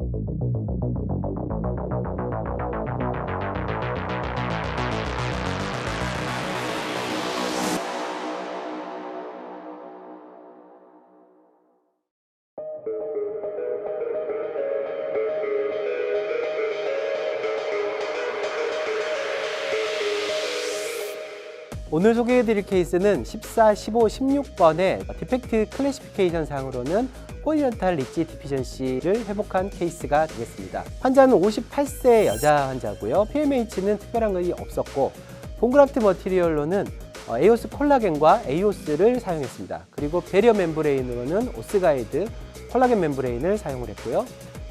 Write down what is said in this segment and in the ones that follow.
thank you 오늘 소개해드릴 케이스는 14, 15, 16번의 디펙트 클래시피케이션 상으로는 호리전탈 리치 디피전시를 회복한 케이스가 되겠습니다. 환자는 58세 여자 환자고요. PMH는 특별한 것이 없었고 본그라프트 머티리얼로는 어, 에오스 콜라겐과 에이오스를 사용했습니다. 그리고 배리어 멤브레인으로는 오스가이드 콜라겐 멤브레인을 사용을 했고요.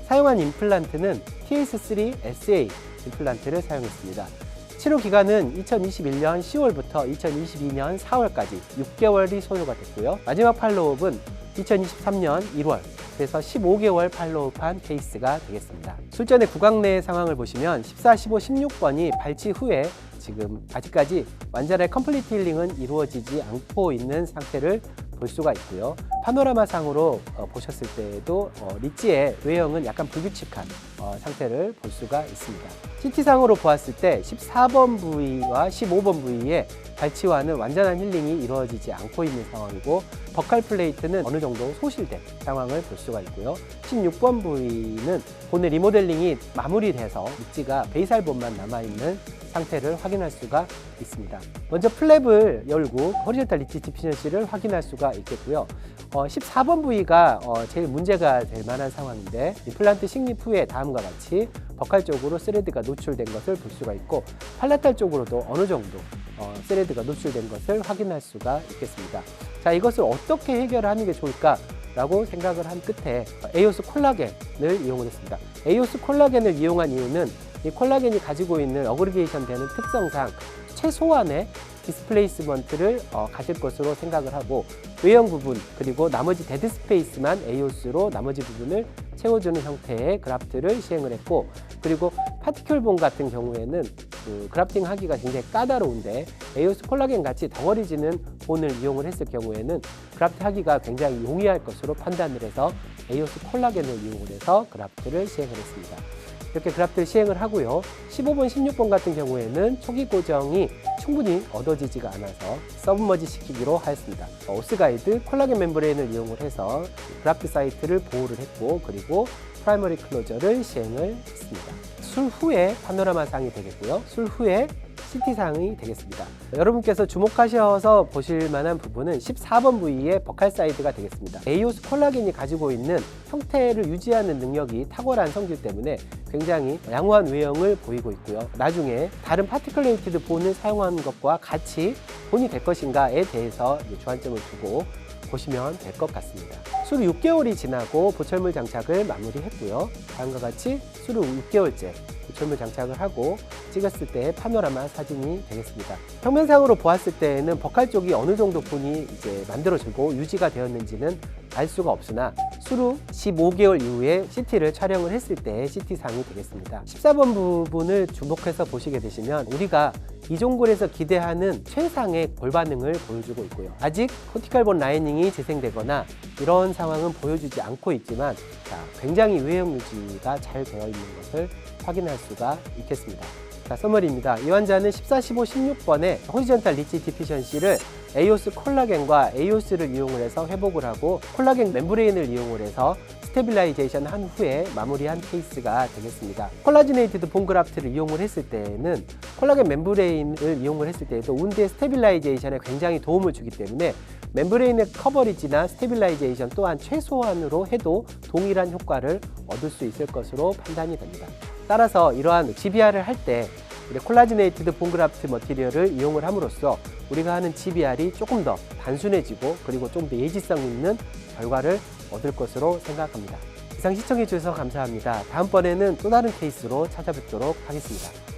사용한 임플란트는 TS3 SA 임플란트를 사용했습니다. 치료 기간은 2021년 10월부터 2022년 4월까지 6개월이 소요가 됐고요. 마지막 팔로업은 2023년 1월 그래서 15개월 팔로업한 케이스가 되겠습니다. 술전의 구강 내 상황을 보시면 14, 15, 16번이 발치 후에 지금 아직까지 완전한 컴플리트 힐링은 이루어지지 않고 있는 상태를 볼 수가 있고요. 파노라마 상으로 어, 보셨을 때에도 어, 리치의 외형은 약간 불규칙한 어, 상태를 볼 수가 있습니다. CT 상으로 보았을 때 14번 부위와 15번 부위의 발치와는 완전한 힐링이 이루어지지 않고 있는 상황이고 버칼 플레이트는 어느 정도 소실된 상황을 볼 수가 있고요. 16번 부위는 본의 리모델링이 마무리돼서 리치가 베이살본만 남아있는 상태를 확인할 수가 있습니다. 먼저 플랩을 열고 호리젠탈 리치 디피션시를 확인할 수가 있겠고요. 어, 14번 부위가 어, 제일 문제가 될 만한 상황인데 임플란트 식립 후에 다음과 같이 버칼 쪽으로 스레드가 노출된 것을 볼 수가 있고 팔라탈 쪽으로도 어느 정도 어, 스레드가 노출된 것을 확인할 수가 있겠습니다. 자, 이것을 어떻게 해결하는 게 좋을까? 라고 생각을 한 끝에 에이오스 콜라겐을 이용을 했습니다. 에이오스 콜라겐을 이용한 이유는 이 콜라겐이 가지고 있는 어그리게이션 되는 특성상 최소한의 디스플레이스먼트를 어, 가질 것으로 생각을 하고 외형 부분 그리고 나머지 데드 스페이스만 에이오스로 나머지 부분을 채워주는 형태의 그라프트를 시행을 했고 그리고 파티큘본 같은 경우에는 그 그래프팅 하기가 굉장히 까다로운데 에이오스 콜라겐 같이 덩어리 지는 본을 이용을 했을 경우에는 그라프트 하기가 굉장히 용이할 것으로 판단을 해서 에이오스 콜라겐을 이용을 해서 그라프트를 시행을 했습니다. 이렇게 그라프트를 시행을 하고요. 15번, 16번 같은 경우에는 초기 고정이 충분히 얻어지지가 않아서 서브머지 시키기로 하였습니다. 어, 오스가이드 콜라겐 멤브레인을 이용을 해서 그래프 사이트를 보호를 했고 그리고 프라이머리 클로저를 시행을 했습니다. 술 후에 파노라마 상이 되겠고요. 술 후에 CT 상이 되겠습니다. 여러분께서 주목하셔서 보실 만한 부분은 14번 부위의 버칼 사이드가 되겠습니다. 에이오스 콜라겐이 가지고 있는 형태를 유지하는 능력이 탁월한 성질 때문에 굉장히 양호한 외형을 보이고 있고요. 나중에 다른 파티클레이티드 본을 사용하는 것과 같이 본이 될 것인가에 대해서 주안점을 두고 보시면 될 것 같습니다. 수루 6개월이 지나고 보철물 장착을 마무리했고요. 다음과 같이 수루 6개월째 보철물 장착을 하고 찍었을 때의 파노라마 사진이 되겠습니다. 평면상으로 보았을 때에는 버칼 쪽이 어느 정도 분이 이제 만들어지고 유지가 되었는지는 알 수가 없으나 수루 15개월 이후에 CT를 촬영을 했을 때의 CT상이 되겠습니다. 14번 부분을 주목해서 보시게 되시면 우리가 이종골에서 기대하는 최상의 볼 반응을 보여주고 있고요. 아직 코티칼본 라이닝이 재생되거나 이런 상황은 보여주지 않고 있지만 자, 굉장히 외형 유지가 잘 되어 있는 것을 확인할 수가 있겠습니다. 자, 서머리입니다. 이 환자는 14, 15, 16번에 호리전탈 리치 디피션시를 에이오스 콜라겐과 에이오스를 이용을 해서 회복을 하고 콜라겐 멤브레인을 이용을 해서 스테빌라이제이션 한 후에 마무리한 케이스가 되겠습니다. 콜라지네이티드 본그라프트를 이용을 했을 때는 콜라겐 멤브레인을 이용을 했을 때에도 운드의 스테빌라이제이션에 굉장히 도움을 주기 때문에 멤브레인의 커버리지나 스테빌라이제이션 또한 최소한으로 해도 동일한 효과를 얻을 수 있을 것으로 판단이 됩니다. 따라서 이러한 GBR을 할때 콜라지네이티드 본그라프트 머티리얼을 이용을 함으로써 우리가 하는 GBR이 조금 더 단순해지고 그리고 좀 더 예지성 있는 결과를 얻을 것으로 생각합니다. 이상 시청해 주셔서 감사합니다. 다음번에는 또 다른 케이스로 찾아뵙도록 하겠습니다.